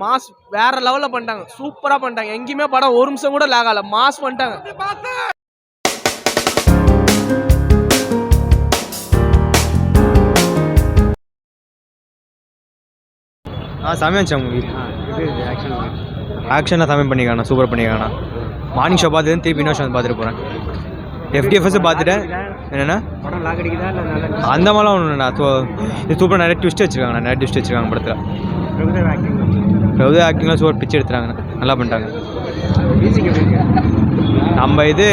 Mass வேற லெவலில் பண்ணிட்டாங்க. சூப்பராக பண்ணிட்டாங்க. எங்கேயுமே படம் ஒரு நிமிஷம் கூட lag ஆகல. மாஸ் பண்ணிட்டாங்க. ஆ செம்மையா இருந்துச்சு மூவி ஆக்ஷனாக செம்மையா பண்ணிக்காண்ணா சூப்பர் பண்ணிக்காண்ணா மார்னிங் ஷோ பார்த்துட்டு திருப்பி இன்னொரு ஷோ பார்த்துட்டு போகிறேன் எஃப்டிஎஃப்எஸ் பார்த்துட்டேன் என்னென்னா? படம் லாக் அடிக்குதா? இல்லை நல்லா அந்த மாதிரிலாம் ஒன்றும் இல்லைண்ணா ஸோ இது சூப்பர் நிறைய ட்விஸ்ட் வச்சிருக்காங்க. நிறைய ட்விஸ்ட் வச்சிருக்காங்க படத்தில். பிரபு ஆக்டிங்லாம் சூப்பர் பிச்சு எடுத்துறாங்க நல்லா பண்ணிட்டாங்க. நம்ம இது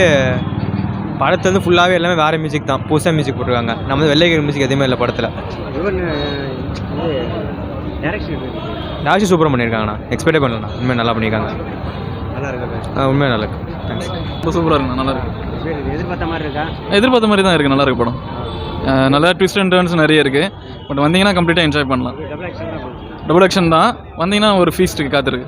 படத்துல வந்து ஃபுல்லாகவே எல்லாமே வேறு மியூசிக் தான். புதுசாக மியூசிக் போட்டிருக்காங்க. நம்ம வந்து வெள்ளைக்கிற மியூசிக் எதுவுமே இல்லை படத்தில். டைரக்ஷன் சூப்பராக பண்ணியிருக்காங்கண்ணா. எக்ஸ்பெக்டே பண்ணலண்ணா. உண்மையாக நல்லா பண்ணியிருக்காங்க. நல்லா உண்மையாக நல்லா இருக்கு. தேங்க்ஸ் ரொம்ப சூப்பராக இருக்குண்ணா. நல்லா இருக்கு. எதிர்பார்த்த மாதிரி இருக்கா? எதிர்பார்த்த மாதிரி தான் இருக்குது நல்லா இருக்கு படம். நல்லா ட்விஸ்ட் அண்ட் டர்ன்ஸ் நிறைய இருக்குது பட் வந்தீங்கன்னா கம்ப்ளீட்டாக என்ஜாய் பண்ணலாம். டபுள் ஆக்ஷன் தான். வந்தீங்கன்னா ஒரு ஃபீஸ்ட்டுக்கு காத்திருக்கு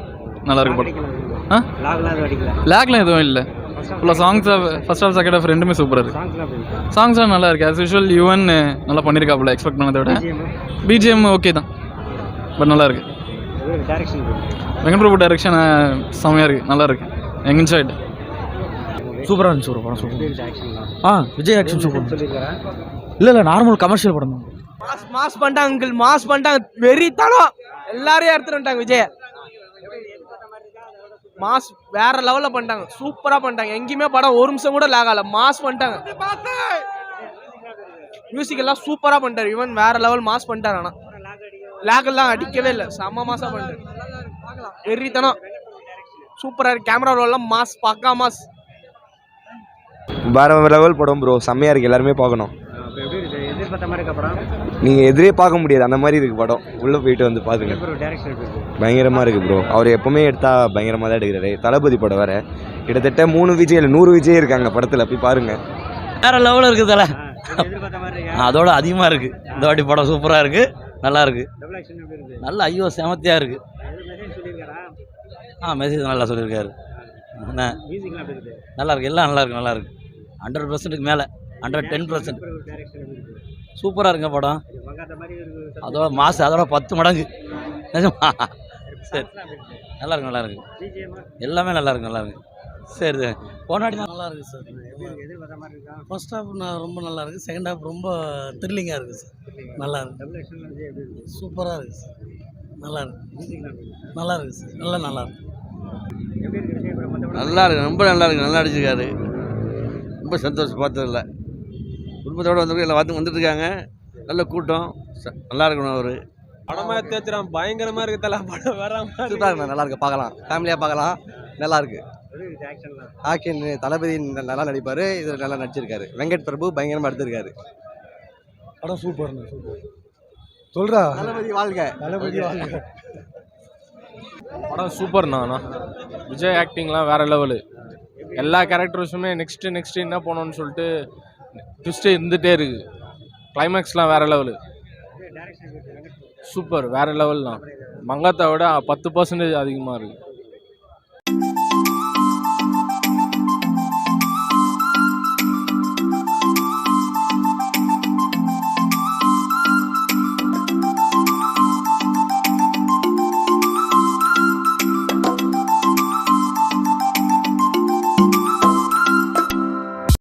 நல்லா இருக்கு படம். ஆ? லாக்லாம் எதுவும் அடிக்கல லேக்லாம் எதுவும் இல்லை ஃபுல்லாக songs first half second half ரெண்டுமே சூப்பராக இருக்குது சாங்ஸ்லாம் எப்படி இருக்கு. சாங்ஸ்லாம் நல்லா இருக்குது ஆஸ் யூஷுவல் யுவன் நல்லா பண்ணியிருக்காப்புல எக்ஸ்பெக்ட் பண்ணதை விட. பிஜிஎம் ஓகே தான். பட் நல்லா இருக்கு. டைரக்ஷன் வெங்கட் பிரபு டைரக்ஷன் செம்மையாக இருக்குது நல்லா இருக்கு என்ஜாய்டு சூப்பராக இருந்துச்சு ஒரு படம் சூப்பர் ஆ விஜய் ஆக்ஷன் சூப்பர் இல்லை இல்லை நார்மல் கமர்ஷியல் படம் தான். மாஸ் மாஸ் பண்ணிட்டாங்க அங்கிள் மாஸ் பண்ணிட்டாங்க. வெறித்தனம். எல்லாரையும் எடுத்துட்டு வந்துட்டாங்க விஜய். மாஸ் வேற லெவலில் பண்ணிட்டாங்க. சூப்பராக பண்ணிட்டாங்க. எங்கேயுமே படம் ஒரு நிமிஷம் கூட லேக் ஆகல. மாஸ் பண்ணிட்டாங்க. மியூசிக் எல்லாம் சூப்பராக பண்ணிட்டாரு. இவன் வேற லெவல் மாஸ் பண்ணிட்டாரு ஆனால் lag எல்லாம் அடிக்கவே இல்லை. செம்ம மாசா பண்ணிட்டாரு. வெறித்தனம். சூப்பராக இருக்கு. கேமரா ரோல்லாம் மாஸ் பக்கா மாஸ். வேற லெவல் படம் ப்ரோ செம்மையாக இருக்குது எல்லாருமே பார்க்கணும். இருக்கு எதிர்பார்த்த மாதிரி இருக்கா படம் நீங்கள் எதிரே பார்க்க முடியாது. அந்த மாதிரி இருக்குது படம். உள்ளே போயிட்டு வந்து இருக்கு? பயங்கரமாக இருக்குது ப்ரோ அவர் எப்போவுமே எடுத்தால் பயங்கரமாக தான் எடுக்கிறாரு. தளபதி படம் வேறு. கிட்டத்தட்ட மூணு விஜய் இல்லை நூறு விஜய் இருக்காங்க படத்தில். போய் பாருங்கள் வேற லெவலில் இருக்குது தலை. அதோட அதிகமாக இருக்குது இந்த வாட்டி படம் சூப்பராக இருக்குது நல்லா இருக்குது நல்ல ஐயோ செமத்தியாக இருக்குது ஆ மெசேஜ் நல்லா சொல்லியிருக்காரு என்ன? நல்லா இருக்கு. எல்லாம் நல்லா இருக்கு நல்லா இருக்கு. ஹண்ட்ரட் பர்சன்ட்டுக்கு மேலே. ஹண்ட்ரட் டென் பர்சன்ட் இருக்கு சூப்பராக இருக்குங்க படம். அதோட மாசு அதோட பத்து மடங்கு. நிஜமா? சரி. நல்லா இருக்கு நல்லா இருக்கு. எல்லாமே நல்லா இருக்கு நல்லா இருக்கு. சரி சரி. போனாடி நல்லா இருக்கு சார். இருக்கா? ஃபர்ஸ்ட் ஹாஃப் நான் ரொம்ப நல்லா இருக்குது செகண்ட் ஹாஃப் ரொம்ப த்ரில்லிங்காக இருக்குது சார். நல்லா இருக்கு. இருக்கு? சூப்பராக இருக்குது சார். நல்லா இருக்கு. இருக்கு? நல்லா இருக்குது சார். நல்லா நல்லா இருக்கு. இருக்கு? நல்லா இருக்கு ரொம்ப நல்லா இருக்கு. நல்லா அடிச்சிருக்காரு ரொம்ப சந்தோஷம் பார்த்ததில்ல குடும்பத்தோடு வந்து எல்லாம் பார்த்து வந்துட்டு இருக்காங்க நல்ல கூட்டம். ச- நல்லா இருக்கணும் அவர். படமாக தேய்ச்சிடான் பயங்கரமாக இருக்குது தலை. படம் வராமல் சூப்பராக இருக்கு. நல்லா இருக்கு. பார்க்கலாம். ஃபேமிலியாக பார்க்கலாம். நல்லா இருக்கு. இருக்கு ஆக்கின் தளபதி நல்லா நடிப்பார். இதில் நல்லா நடிச்சிருக்காரு. வெங்கட் பிரபு பயங்கரமாக எடுத்திருக்காரு. படம் சூப்பர்ண்ணா சூப்பர். சொல்கிறா தளபதி வாழ்க. தளபதி படம் சூப்பர்ண்ணா விஜய் ஆக்டிங்லாம் வேற லெவலு எல்லா கேரக்டர்ஸுமே நெக்ஸ்ட்டு நெக்ஸ்ட்டு என்ன பண்ணணும்னு சொல்லிட்டு ட்விஸ்ட்டு இருந்துகிட்டே இருக்கு கிளைமேக்ஸ்லாம் வேற லெவலு சூப்பர் வேற லெவல் தான். மங்காத்தை விட பத்து பர்சன்டேஜ் அதிகமாக இருக்குது